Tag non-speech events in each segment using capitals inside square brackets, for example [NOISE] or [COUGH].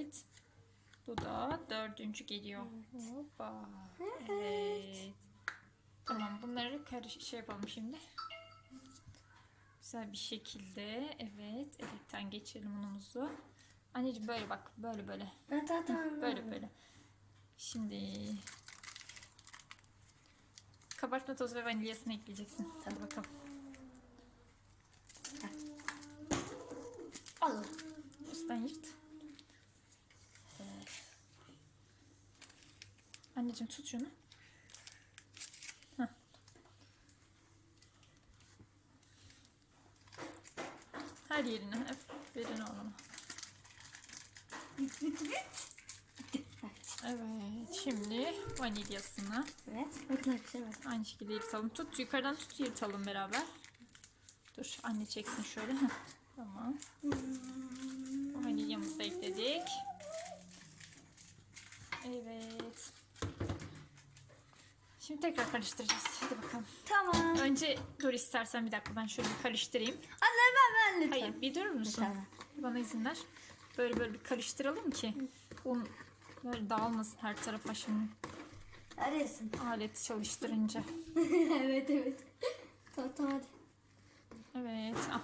Evet. Bu da dördüncü geliyor. Hoppa. Evet. Tamam bunları karış şey yapalım şimdi. Güzel bir şekilde. Evet. Elekten geçirelim unumuzu. Anneciğim böyle bak. Böyle böyle. Ben zaten Böyle böyle. Şimdi kabartma tozu ve vanilyasını ekleyeceksin. Hadi bakalım. Anneciğim tut şunu. Heh. Her yerine. Aferin oğlum. Evet. Şimdi vanilyasını Evet. Bakın arkadaşlar. aynı şekilde yırtalım. Tut yukarıdan tut yırtalım beraber. Dur anne çeksin şöyle. Heh, Tamam. Vanilyamızı da ekledik. Evet. Şimdi tekrar karıştıracağız. Hadi bakalım. Tamam. Önce dur istersen bir dakika ben şöyle bir karıştırayım. Anne ben ben lütfen. Hayır bir durur musun? Tamam. Bana izin ver. Böyle böyle bir karıştıralım ki un böyle dağılmasın her tarafa şimdi Arıyorsun. aleti çalıştırınca. [LAUGHS] evet evet. Tamam tamam hadi. Evet. Al.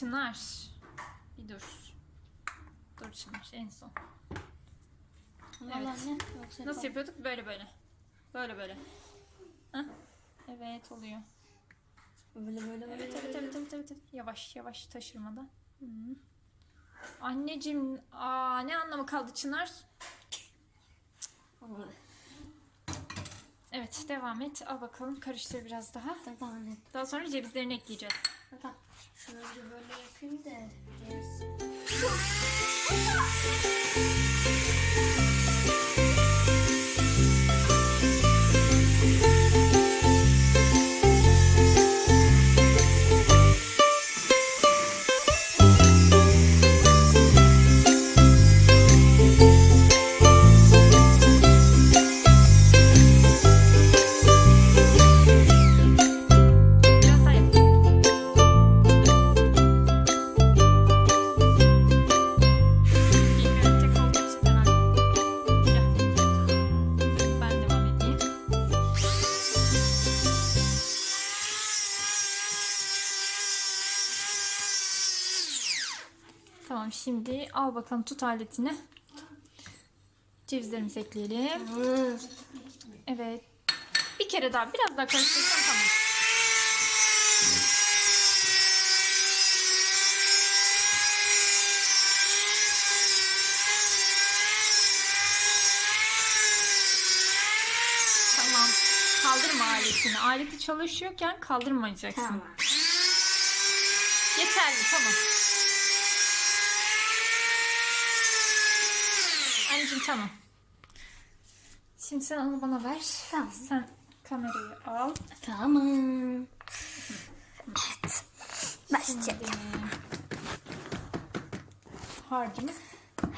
Çınar. Bir dur. Dur Çınar en son. Evet. anne. Yoksa Nasıl yapıyorduk? Böyle böyle. Böyle böyle. Heh. Evet oluyor. Böyle böyle böyle. Evet evet evet evet, evet. Yavaş yavaş taşırmadan. Hı. Anneciğim aa ne anlamı kaldı Çınar? Evet devam et. Al bakalım karıştır biraz daha. Tamam anne. Daha sonra cevizlerini ekleyeceğiz. Tamam. Bir böyle yapayım da. Yes. Al bakalım tut aletini. Cevizlerimizi ekleyelim. Evet. Bir kere daha biraz daha karıştırırsan tamam. Tamam. Kaldırma aletini. Aleti çalışıyorken kaldırmayacaksın. Tamam. Yeterli tamam. Anneciğim tamam. Şimdi sen onu bana ver. Tamam. Sen kamerayı al. Tamam. Evet. Başlayalım. Harcımız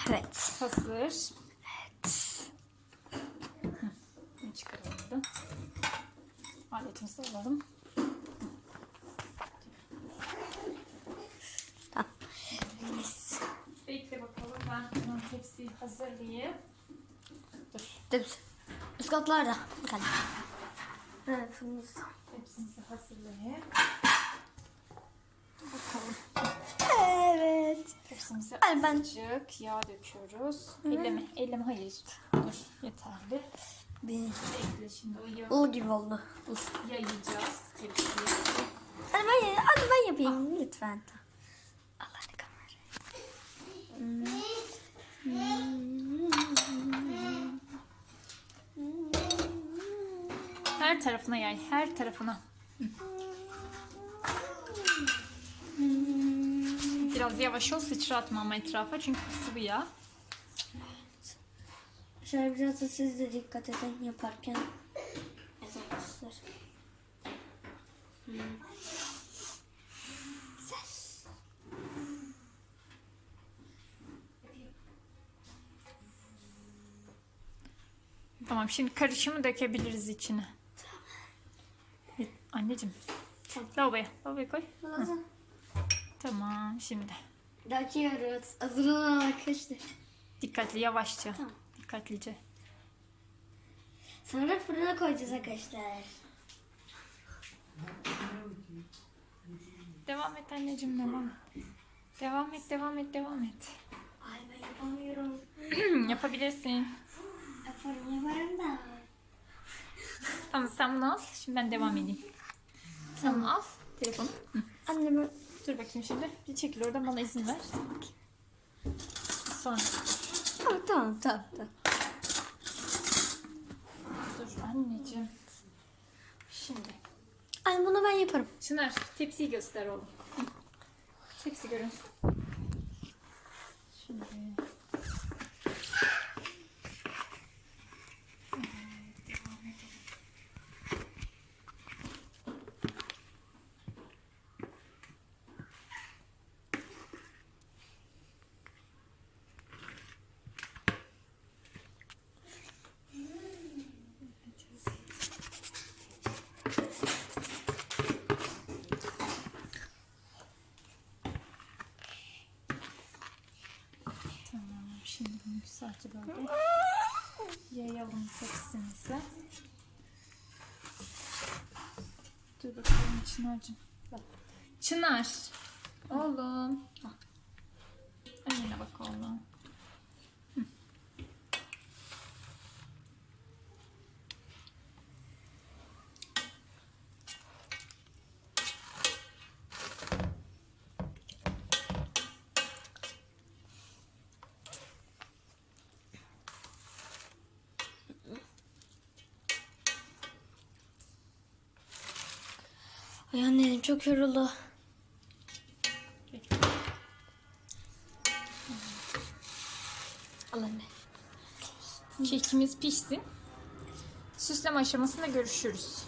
Evet. hazır. Evet. Çıkaralım da. Aletimizi alalım. Tamam. Yes. Bekle bakalım ben bunun tepsiyi hazırlayayım. Dur. Dur. Üst katlarda. Bakalım. Evet. fırınımızda. Tepsimizi hazırlayayım. Evet. Tepsimize Ay, ben- azıcık yağ döküyoruz. Elleme, elleme hayır. Dur yeterli. Bir Bekle şimdi o yağı ul gibi oldu. yayacağız tepsiye. Hadi ben, hadi ben yapayım lütfen. Al hadi kamerayı. Her tarafına yay, her tarafına. Biraz yavaş ol sıçratma ama etrafa çünkü sıvı yağ. Şöyle biraz da siz de dikkat edin yaparken. Arkadaşlar. Hmm. Tamam şimdi karışımı dökebiliriz içine. Anneciğim. Lavaboya, lavaboya koy. Lazım. Tamam şimdi. Döküyoruz. Hazırlanın arkadaşlar. Dikkatli yavaşça. Tamam. Dikkatlice. Sonra fırına koyacağız arkadaşlar. Devam et anneciğim devam. Devam et, devam et, devam et. Ay ben yapamıyorum. [CLEARS THROAT] Yapabilirsin. Yaparım yaparım da. Tamam sen bunu al. Şimdi ben devam edeyim. Sen bunu al. Telefonu. Anneme Dur bakayım şimdi. Bir çekil oradan bana izin ver. Sonra. tamam tamam tamam. tamam. Dur anneciğim. Şimdi. Anne bunu ben yaparım. Çınar tepsiyi göster oğlum. Tepsi görünsün. Şimdi. Tamam. Şimdi bunu güzelce böyle yayalım tepsimize. Dur bakalım Çınar'cığım. Çınar. Oğlum. Önüne bak oğlum. Ay annem çok yoruldu. Al anne. Kekimiz pişsin. Süsleme aşamasında görüşürüz.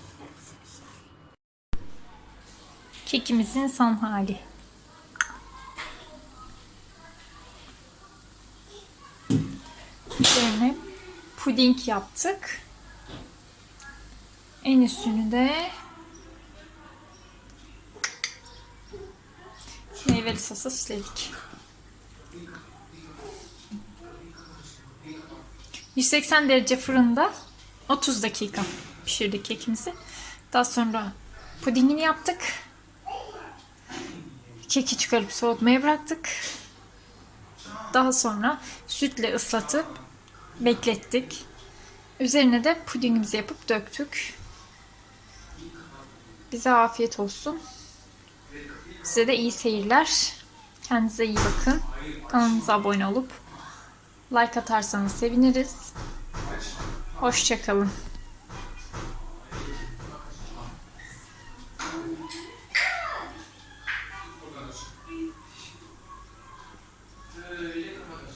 Kekimizin son hali. Üzerine puding yaptık. En üstünü de meyveli sosa süsledik. 180 derece fırında 30 dakika pişirdik kekimizi. Daha sonra pudingini yaptık. Keki çıkarıp soğutmaya bıraktık. Daha sonra sütle ıslatıp beklettik. Üzerine de pudingimizi yapıp döktük. Bize afiyet olsun. Size de iyi seyirler. Kendinize iyi bakın. Kanalımıza abone olup like atarsanız seviniriz. Hoşçakalın.